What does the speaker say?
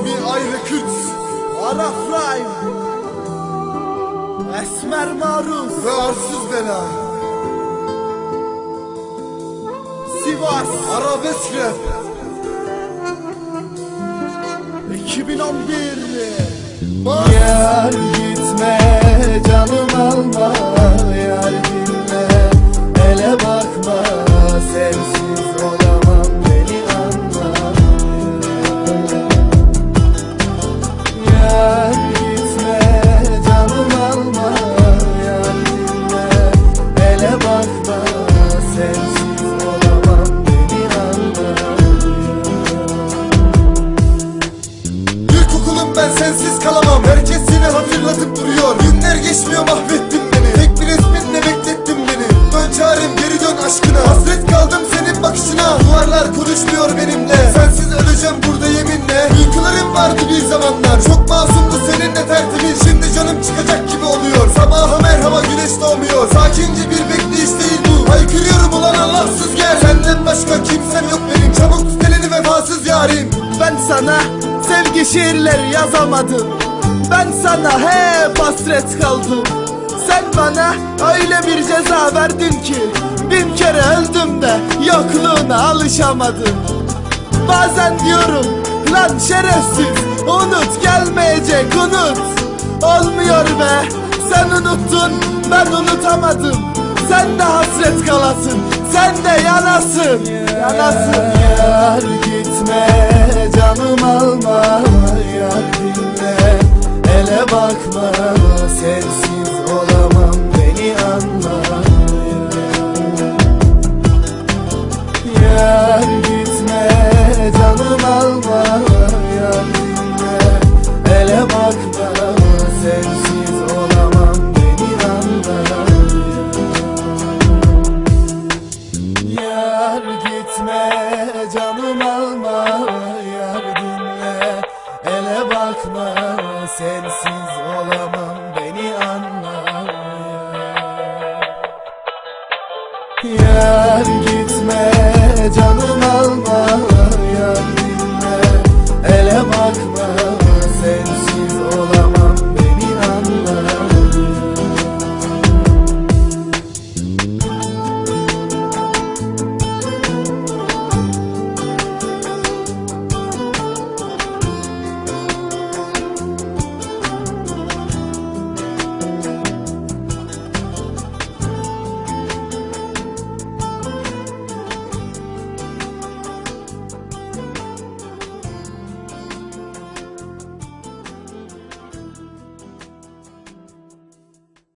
BI Records Ara Prime. Esmer Maruz. Ve Arsız Bela. Sivas. Arabesk Rap 2011 Bas sensiz kalamam. Herkes yine hatırlatıp duruyor. Günler geçmiyor mahvettin beni. Tek bir resminle beklettin beni. Dön çağırım geri dön aşkına. Hasret kaldım senin bakışına. Duvarlar konuşmuyor benimle. Sensiz öleceğim burada yeminle. Uykularım vardı bir zamanlar. Çok masumdu seninle tertemiz Şimdi canım çıkacak gibi oluyor. Sabaha merhaba güneş doğmuyor. Sakince bir bekleyiş değil bu. Haykırıyorum ulan Allahsız gel. Senden başka kimsem yok benim. Çabuk tut elini vefasız yarim. Ben sana sevgi şiirleri yazamadım. Ben sana hep hasret kaldım. Sen bana öyle bir ceza verdin ki Bin kere öldüm de yokluğuna alışamadım. Bazen diyorum lan şerefsiz Unut gelmeyecek unut. Olmuyor be sen unuttun ben unutamadım. Sen de hasret kalasın sen de yanasın. Yanasın. Yar gitme canım alma Yar dinle. Ele bakma Sensiz gitme canım alma yar dinle. Ele bakma sensiz olamam beni anla. Yar gitme canım alma yar dinle. Ele bakma